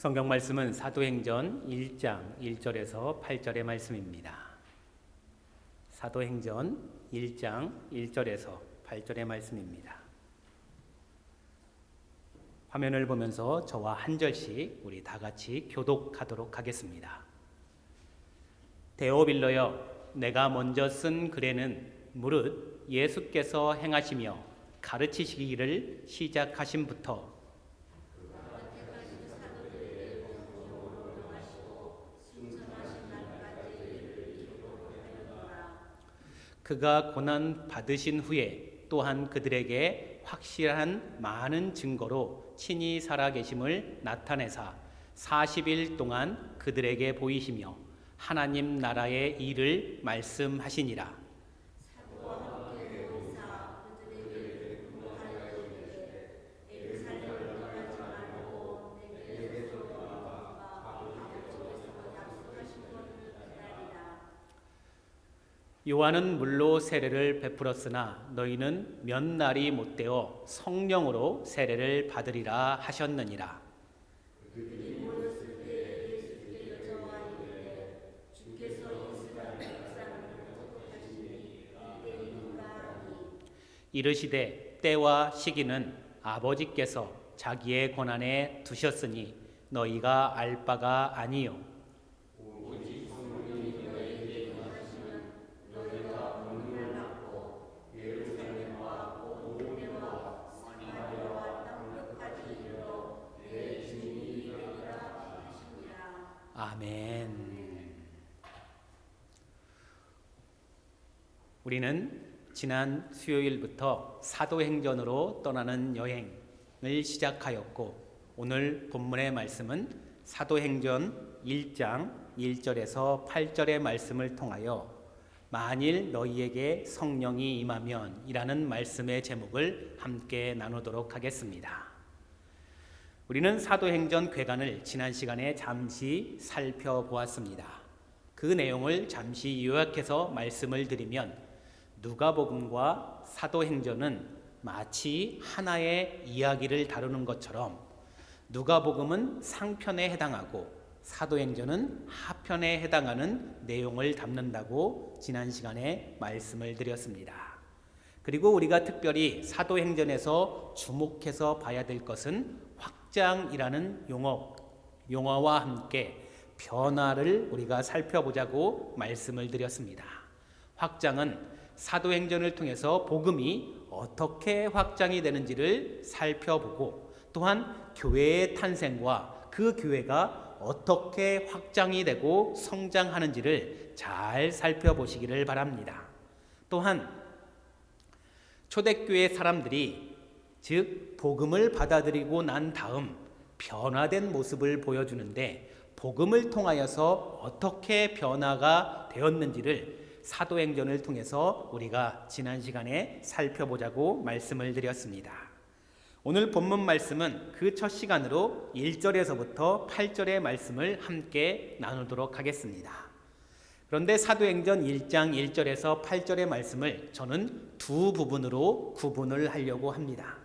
성경 말씀은 사도행전 1장 1절에서 8절의 말씀입니다. 사도행전 1장 1절에서 8절의 말씀입니다. 화면을 보면서 저와 한 절씩 우리 다 같이 교독하도록 하겠습니다. 데오빌러여 내가 먼저 쓴 글에는 무릇 예수께서 행하시며 가르치시기를 시작하심부터 그가 고난 받으신 후에 또한 그들에게 확실한 많은 증거로 친히 살아 계심을 나타내사 40일 동안 그들에게 보이시며 하나님 나라의 일을 말씀하시니라. 요한은 물로 세례를 베풀었으나 너희는 몇 날이 못 되어 성령으로 세례를 받으리라 하셨느니라. 이르시되 때와 시기는 아버지께서 자기의 권한에 두셨으니 너희가 알 바가 아니요 아멘. 우리는 지난 수요일부터 사도행전으로 떠나는 여행을 시작하였고 오늘 본문의 말씀은 사도행전 1장 1절에서 8절의 말씀을 통하여 만일 너희에게 성령이 임하면 이라는 말씀의 제목을 함께 나누도록 하겠습니다. 우리는 사도행전 괴간을 지난 시간에 잠시 살펴보았습니다. 그 내용을 잠시 요약해서 말씀을 드리면 누가복음과 사도행전은 마치 하나의 이야기를 다루는 것처럼 누가복음은 상편에 해당하고 사도행전은 하편에 해당하는 내용을 담는다고 지난 시간에 말씀을 드렸습니다. 그리고 우리가 특별히 사도행전에서 주목해서 봐야 될 것은 확장이라는 용어, 용어와 함께 변화를 우리가 살펴보자고 말씀을 드렸습니다. 확장은 사도행전을 통해서 복음이 어떻게 확장이 되는지를 살펴보고 또한 교회의 탄생과 그 교회가 어떻게 확장이 되고 성장하는지를 잘 살펴보시기를 바랍니다. 또한 초대교회 사람들이 즉 복음을 받아들이고 난 다음 변화된 모습을 보여주는데 복음을 통하여서 어떻게 변화가 되었는지를 사도행전을 통해서 우리가 지난 시간에 살펴보자고 말씀을 드렸습니다. 오늘 본문 말씀은 그 첫 시간으로 1절에서부터 8절의 말씀을 함께 나누도록 하겠습니다. 그런데 사도행전 1장 1절에서 8절의 말씀을 저는 두 부분으로 구분을 하려고 합니다.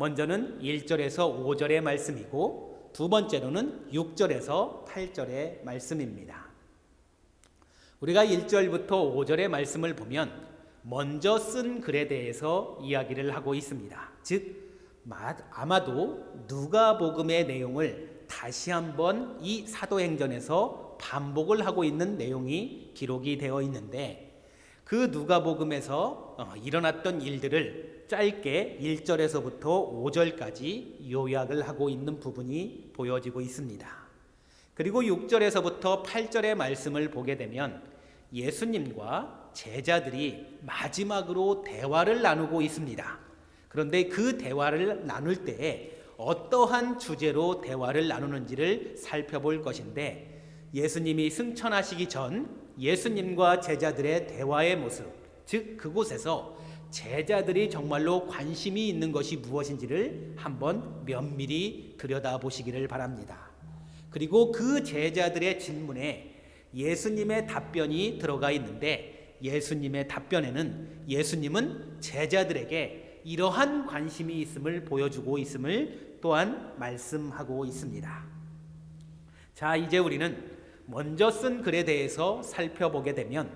먼저는 1절에서 5절의 말씀이고 두 번째로는 6절에서 8절의 말씀입니다. 우리가 1절부터 5절의 말씀을 보면 먼저 쓴 글에 대해서 이야기를 하고 있습니다. 즉 아마도 누가복음의 내용을 다시 한번 이 사도행전에서 반복을 하고 있는 내용이 기록이 되어 있는데 그 누가복음에서 어, 일어났던 일들을 짧게 1절에서부터 5절까지 요약을 하고 있는 부분이 보여지고 있습니다. 그리고 6절에서부터 8절의 말씀을 보게 되면 예수님과 제자들이 마지막으로 대화를 나누고 있습니다. 그런데 그 대화를 나눌 때에 어떠한 주제로 대화를 나누는지를 살펴볼 것인데 예수님이 승천하시기 전 예수님과 제자들의 대화의 모습, 즉 그곳에서 제자들이 정말로 관심이 있는 것이 무엇인지를 한번 면밀히 들여다보시기를 바랍니다. 그리고 그 제자들의 질문에 예수님의 답변이 들어가 있는데 예수님의 답변에는 예수님은 제자들에게 이러한 관심이 있음을 보여주고 있음을 또한 말씀하고 있습니다. 자, 이제 우리는 먼저 쓴 글에 대해서 살펴보게 되면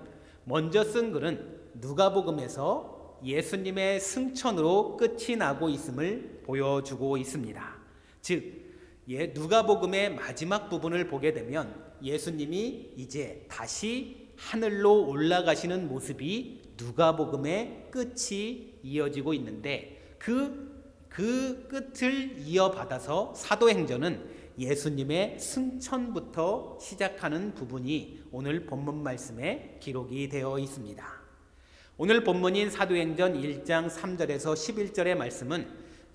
먼저 쓴 글은 누가복음에서 예수님의 승천으로 끝이 나고 있음을 보여주고 있습니다. 즉 예, 누가복음의 마지막 부분을 보게 되면 예수님이 이제 다시 하늘로 올라가시는 모습이 누가복음의 끝이 이어지고 있는데 그, 그 끝을 이어받아서 사도행전은 예수님의 승천부터 시작하는 부분이 오늘 본문 말씀에 기록이 되어 있습니다. 오늘 본문인 사도행전 1장 3절에서 11절의 말씀은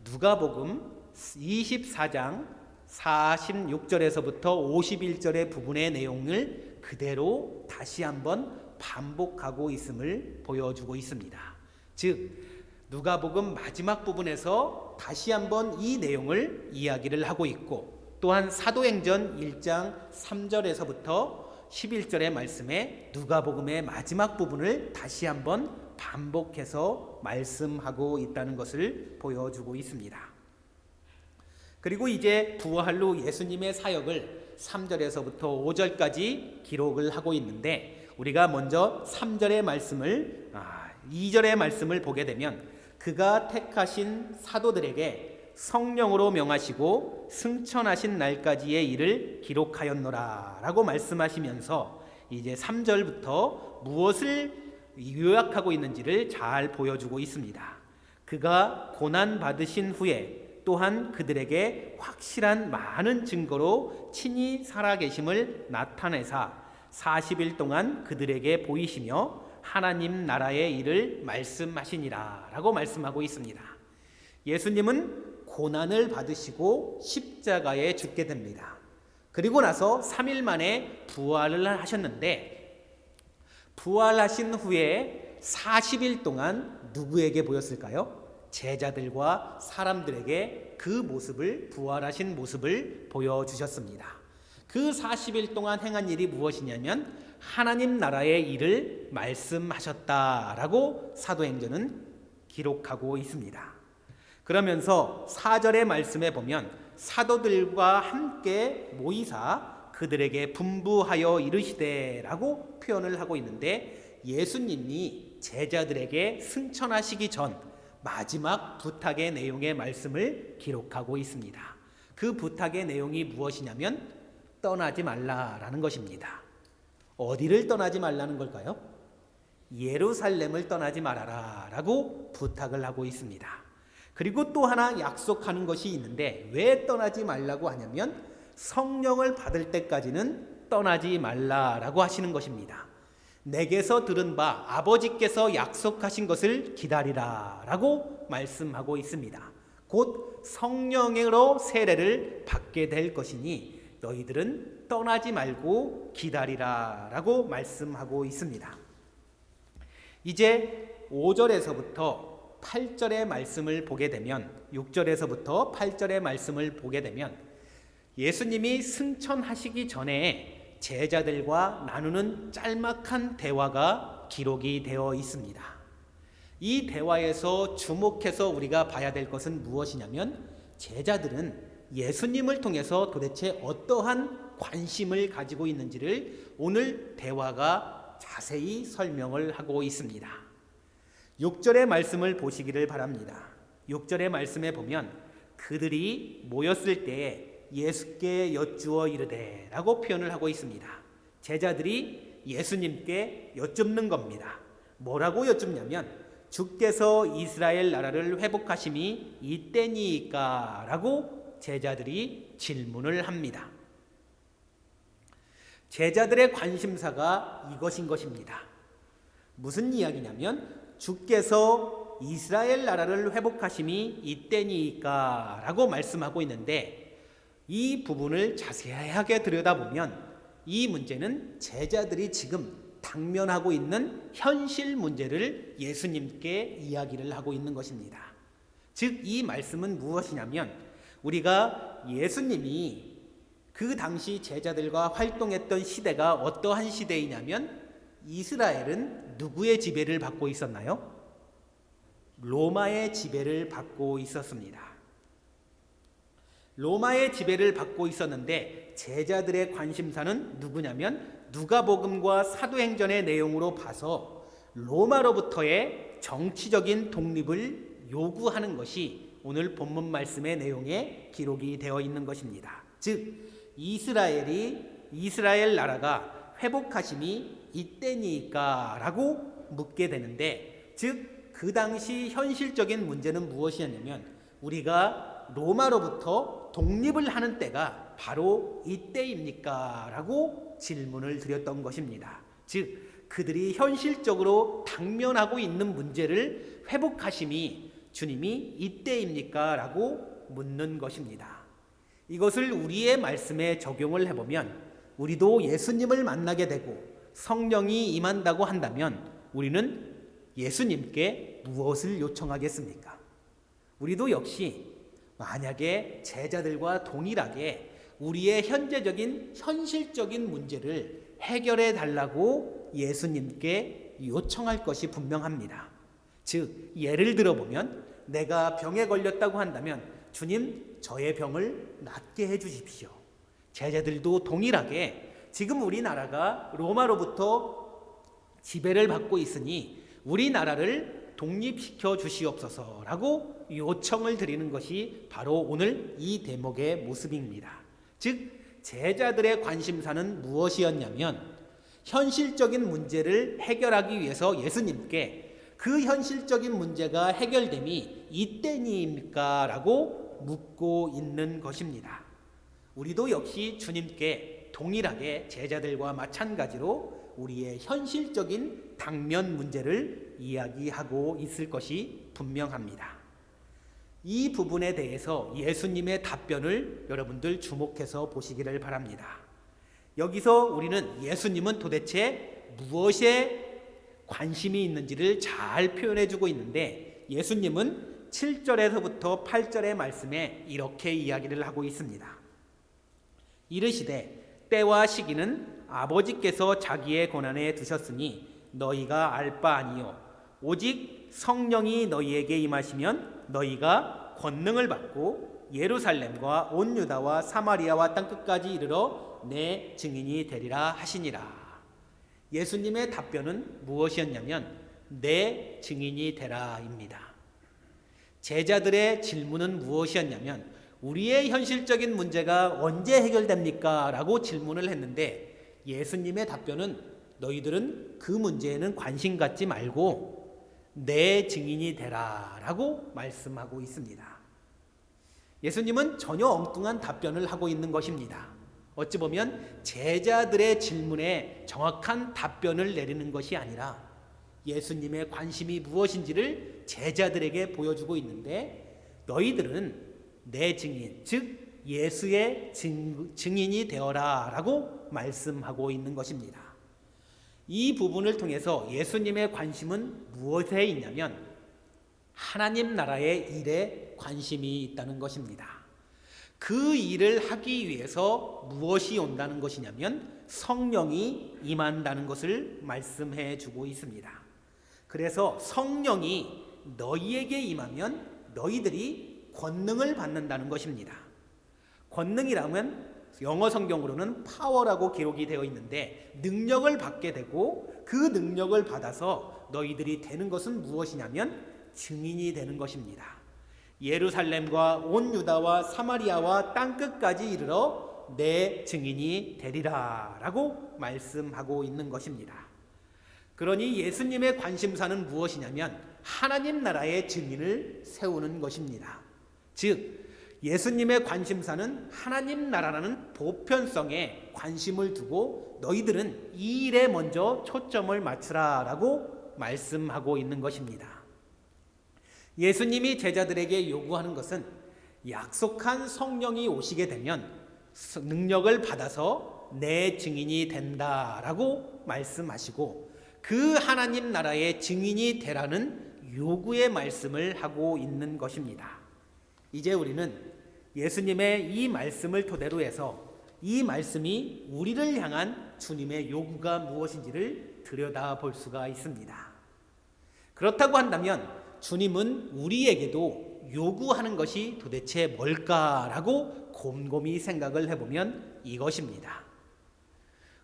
누가복음 24장 46절에서부터 51절의 부분의 내용을 그대로 다시 한번 반복하고 있음을 보여주고 있습니다. 즉 누가복음 마지막 부분에서 다시 한번 이 내용을 이야기를 하고 있고 또한 사도행전 1장 3절에서부터 11절의 말씀에 누가복음의 마지막 부분을 다시 한번 반복해서 말씀하고 있다는 것을 보여주고 있습니다. 그리고 이제 부활 후 예수님의 사역을 3절에서부터 5절까지 기록을 하고 있는데 우리가 먼저 3절의 말씀을 아, 2절의 말씀을 보게 되면 그가 택하신 사도들에게 성령으로 명하시고 승천하신 날까지의 일을 기록하였노라 라고 말씀하시면서 이제 3절부터 무엇을 요약하고 있는지를 잘 보여주고 있습니다. 그가 고난 받으신 후에 또한 그들에게 확실한 많은 증거로 친히 살아계심을 나타내사 40일 동안 그들에게 보이시며 하나님 나라의 일을 말씀하시니라 라고 말씀하고 있습니다. 예수님은 고난을 받으시고 십자가에 죽게 됩니다. 그리고 나서 3일 만에 부활을 하셨는데 부활하신 후에 40일 동안 누구에게 보였을까요? 제자들과 사람들에게 그 모습을 부활하신 모습을 보여주셨습니다. 그 40일 동안 행한 일이 무엇이냐면 하나님 나라의 일을 말씀하셨다라고 사도행전은 기록하고 있습니다. 그러면서 4절의 말씀에 보면 사도들과 함께 모이사 그들에게 분부하여 이르시되라고 표현을 하고 있는데 예수님이 제자들에게 승천하시기 전 마지막 부탁의 내용의 말씀을 기록하고 있습니다. 그 부탁의 내용이 무엇이냐면 떠나지 말라라는 것입니다. 어디를 떠나지 말라는 걸까요? 예루살렘을 떠나지 말아라 라고 부탁을 하고 있습니다. 그리고 또 하나 약속하는 것이 있는데 왜 떠나지 말라고 하냐면 성령을 받을 때까지는 떠나지 말라라고 하시는 것입니다. 내게서 들은 바 아버지께서 약속하신 것을 기다리라 라고 말씀하고 있습니다. 곧 성령으로 세례를 받게 될 것이니 너희들은 떠나지 말고 기다리라 라고 말씀하고 있습니다. 이제 5절에서부터 8절의 말씀을 보게 되면 6절에서부터 8절의 말씀을 보게 되면 예수님이 승천하시기 전에 제자들과 나누는 짤막한 대화가 기록이 되어 있습니다. 이 대화에서 주목해서 우리가 봐야 될 것은 무엇이냐면 제자들은 예수님을 통해서 도대체 어떠한 관심을 가지고 있는지를 오늘 대화가 자세히 설명을 하고 있습니다. 6절의 말씀을 보시기를 바랍니다. 6절의 말씀에 보면 그들이 모였을 때에 예수께 여쭈어 이르되 라고 표현을 하고 있습니다. 제자들이 예수님께 여쭙는 겁니다. 뭐라고 여쭙냐면 주께서 이스라엘 나라를 회복하심이 이때니까 라고 제자들이 질문을 합니다. 제자들의 관심사가 이것인 것입니다. 무슨 이야기냐면 주께서 이스라엘 나라를 회복하심이 이때니까 라고 말씀하고 있는데 이 부분을 자세하게 들여다보면 이 문제는 제자들이 지금 당면하고 있는 현실 문제를 예수님께 이야기를 하고 있는 것입니다. 즉, 이 말씀은 무엇이냐면 우리가 예수님이 그 당시 제자들과 활동했던 시대가 어떠한 시대이냐면 이스라엘은 누구의 지배를 받고 있었나요? 로마의 지배를 받고 있었습니다. 로마의 지배를 받고 있었는데 제자들의 관심사는 누구냐면 누가복음과 사도행전의 내용으로 봐서 로마로부터의 정치적인 독립을 요구하는 것이 오늘 본문 말씀의 내용에 기록이 되어 있는 것입니다. 즉 이스라엘이 이스라엘 나라가 회복하심이 이때니까 라고 묻게 되는데 즉 그 당시 현실적인 문제는 무엇이었냐면 우리가 로마로부터 독립을 하는 때가 바로 이때입니까? 라고 질문을 드렸던 것입니다. 즉, 그들이 현실적으로 당면하고 있는 문제를 회복하심이 주님이 이때입니까? 라고 묻는 것입니다. 이것을 우리의 말씀에 적용을 해보면 우리도 예수님을 만나게 되고 성령이 임한다고 한다면 우리는 예수님께 무엇을 요청하겠습니까? 우리도 역시 만약에 제자들과 동일하게 우리의 현재적인 현실적인 문제를 해결해 달라고 예수님께 요청할 것이 분명합니다. 즉 예를 들어 보면 내가 병에 걸렸다고 한다면 주님 저의 병을 낫게 해 주십시오. 제자들도 동일하게 지금 우리나라가 로마로부터 지배를 받고 있으니 우리나라를 독립시켜 주시옵소서라고 요청을 드리는 것이 바로 오늘 이 대목의 모습입니다. 즉 제자들의 관심사는 무엇이었냐면 현실적인 문제를 해결하기 위해서 예수님께 그 현실적인 문제가 해결됨이 이때니입니까? 라고 묻고 있는 것입니다. 우리도 역시 주님께 동일하게 제자들과 마찬가지로 우리의 현실적인 당면 문제를 이야기하고 있을 것이 분명합니다. 이 부분에 대해서 예수님의 답변을 여러분들 주목해서 보시기를 바랍니다. 여기서 우리는 예수님은 도대체 무엇에 관심이 있는지를 잘 표현해 주고 있는데 예수님은 7절에서부터 8절의 말씀에 이렇게 이야기를 하고 있습니다. 이르시되 때와 시기는 아버지께서 자기의 권한에 두셨으니 너희가 알 바 아니요 오직 성령이 너희에게 임하시면 너희가 권능을 받고 예루살렘과 온 유다와 사마리아와 땅 끝까지 이르러 내 증인이 되리라 하시니라. 예수님의 답변은 무엇이었냐면 내 증인이 되라입니다. 제자들의 질문은 무엇이었냐면 우리의 현실적인 문제가 언제 해결됩니까? 라고 질문을 했는데 예수님의 답변은 너희들은 그 문제에는 관심 갖지 말고 내 증인이 되라 라고 말씀하고 있습니다. 예수님은 전혀 엉뚱한 답변을 하고 있는 것입니다. 어찌 보면 제자들의 질문에 정확한 답변을 내리는 것이 아니라 예수님의 관심이 무엇인지를 제자들에게 보여주고 있는데 너희들은 내 증인, 즉 예수의 증, 증인이 되어라 라고 말씀하고 있는 것입니다. 이 부분을 통해서 예수님의 관심은 무엇에 있냐면 하나님 나라의 일에 관심이 있다는 것입니다. 그 일을 하기 위해서 무엇이 온다는 것이냐면 성령이 임한다는 것을 말씀해 주고 있습니다. 그래서 성령이 너희에게 임하면 너희들이 권능을 받는다는 것입니다. 권능이라면 영어 성경으로는 파워라고 기록이 되어 있는데 능력을 받게 되고 그 능력을 받아서 너희들이 되는 것은 무엇이냐면 증인이 되는 것입니다. 예루살렘과 온 유다와 사마리아와 땅 끝까지 이르러 내 증인이 되리라라고 말씀하고 있는 것입니다. 그러니 예수님의 관심사는 무엇이냐면 하나님 나라의 증인을 세우는 것입니다. 즉 예수님의 관심사는 하나님 나라라는 보편성에 관심을 두고 너희들은 이 일에 먼저 초점을 맞추라라고 말씀하고 있는 것입니다. 예수님이 제자들에게 요구하는 것은 약속한 성령이 오시게 되면 능력을 받아서 내 증인이 된다라고 말씀하시고 그 하나님 나라의 증인이 되라는 요구의 말씀을 하고 있는 것입니다. 이제 우리는 예수님의 이 말씀을 토대로 해서 이 말씀이 우리를 향한 주님의 요구가 무엇인지를 들여다 볼 수가 있습니다. 그렇다고 한다면 주님은 우리에게도 요구하는 것이 도대체 뭘까라고 곰곰이 생각을 해보면 이것입니다.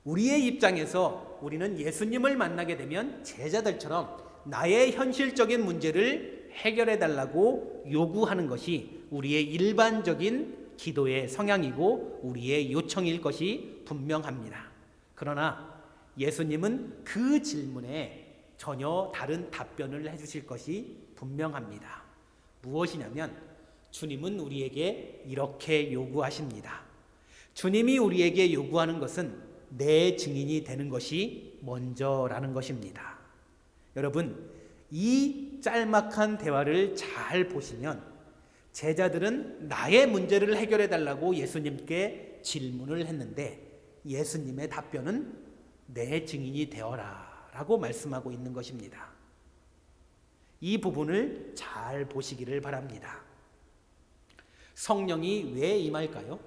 우리의 입장에서 우리는 예수님을 만나게 되면 제자들처럼 나의 현실적인 문제를 해결해 달라고 요구하는 것이 우리의 일반적인 기도의 성향이고 우리의 요청일 것이 분명합니다. 그러나 예수님은 그 질문에 전혀 다른 답변을 해주실 것이 분명합니다. 무엇이냐면 주님은 우리에게 이렇게 요구하십니다. 주님이 우리에게 요구하는 것은 내 증인이 되는 것이 먼저라는 것입니다. 여러분, 이 짤막한 대화를 잘 보시면 제자들은 나의 문제를 해결해 달라고 예수님께 질문을 했는데 예수님의 답변은 내 증인이 되어라 라고 말씀하고 있는 것입니다. 이 부분을 잘 보시기를 바랍니다. 성령이 왜 임할까요?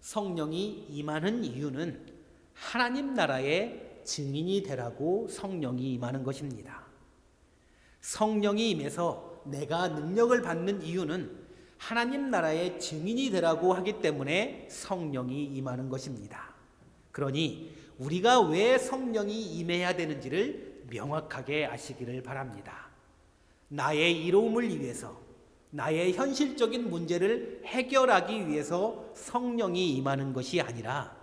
성령이 임하는 이유는 하나님 나라의 증인이 되라고 성령이 임하는 것입니다. 성령이 임해서 내가 능력을 받는 이유는 하나님 나라의 증인이 되라고 하기 때문에 성령이 임하는 것입니다. 그러니 우리가 왜 성령이 임해야 되는지를 명확하게 아시기를 바랍니다. 나의 이로움을 위해서 나의 현실적인 문제를 해결하기 위해서 성령이 임하는 것이 아니라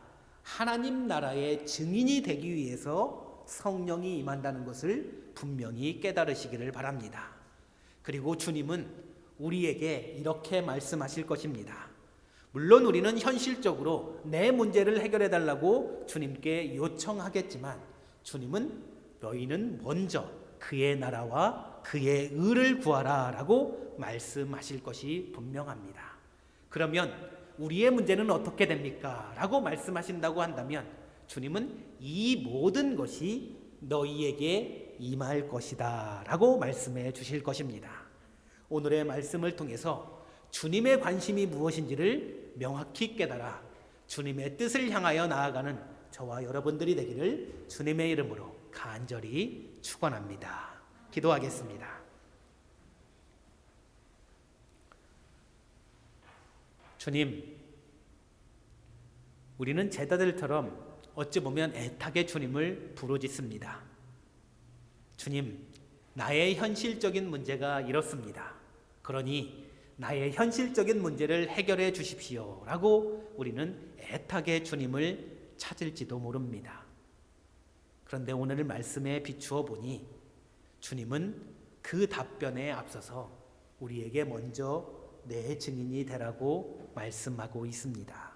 하나님 나라의 증인이 되기 위해서 성령이 임한다는 것을 분명히 깨달으시기를 바랍니다. 그리고 주님은 우리에게 이렇게 말씀하실 것입니다. 물론 우리는 현실적으로 내 문제를 해결해 달라고 주님께 요청하겠지만 주님은 너희는 먼저 그의 나라와 그의 의를 구하라라고 말씀하실 것이 분명합니다. 그러면 우리의 문제는 어떻게 됩니까? 라고 말씀하신다고 한다면 주님은 이 모든 것이 너희에게 임할 것이다 라고 말씀해 주실 것입니다. 오늘의 말씀을 통해서 주님의 관심이 무엇인지를 명확히 깨달아 주님의 뜻을 향하여 나아가는 저와 여러분들이 되기를 주님의 이름으로 간절히 축원합니다. 기도하겠습니다. 주님, 우리는 제자들처럼 어찌 보면 애타게 주님을 부르짖습니다. 주님, 나의 현실적인 문제가 이렇습니다. 그러니 나의 현실적인 문제를 해결해 주십시오. 라고 우리는 애타게 주님을 찾을지도 모릅니다. 그런데 오늘 말씀에 비추어 보니 주님은 그 답변에 앞서서 우리에게 먼저 내 증인이 되라고 말씀하고 있습니다.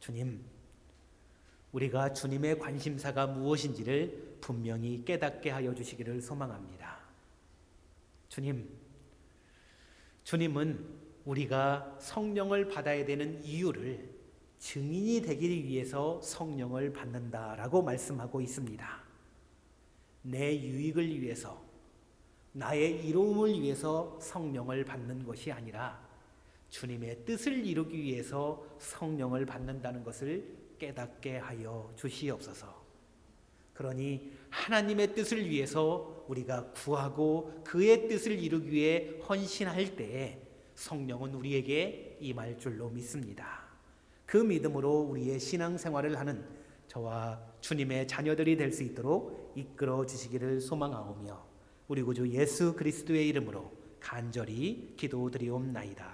주님, 우리가 주님의 관심사가 무엇인지를 분명히 깨닫게 하여 주시기를 소망합니다. 주님, 주님은 우리가 성령을 받아야 되는 이유를 증인이 되기 위해서 성령을 받는다라고 말씀하고 있습니다. 내 유익을 위해서, 나의 이로움을 위해서 성령을 받는 것이 아니라 주님의 뜻을 이루기 위해서 성령을 받는다는 것을 깨닫게 하여 주시옵소서. 그러니 하나님의 뜻을 위해서 우리가 구하고 그의 뜻을 이루기 위해 헌신할 때에 성령은 우리에게 임할 줄로 믿습니다. 그 믿음으로 우리의 신앙 생활을 하는 저와 주님의 자녀들이 될 수 있도록 이끌어 주시기를 소망하오며 우리 구주 예수 그리스도의 이름으로 간절히 기도드리옵나이다.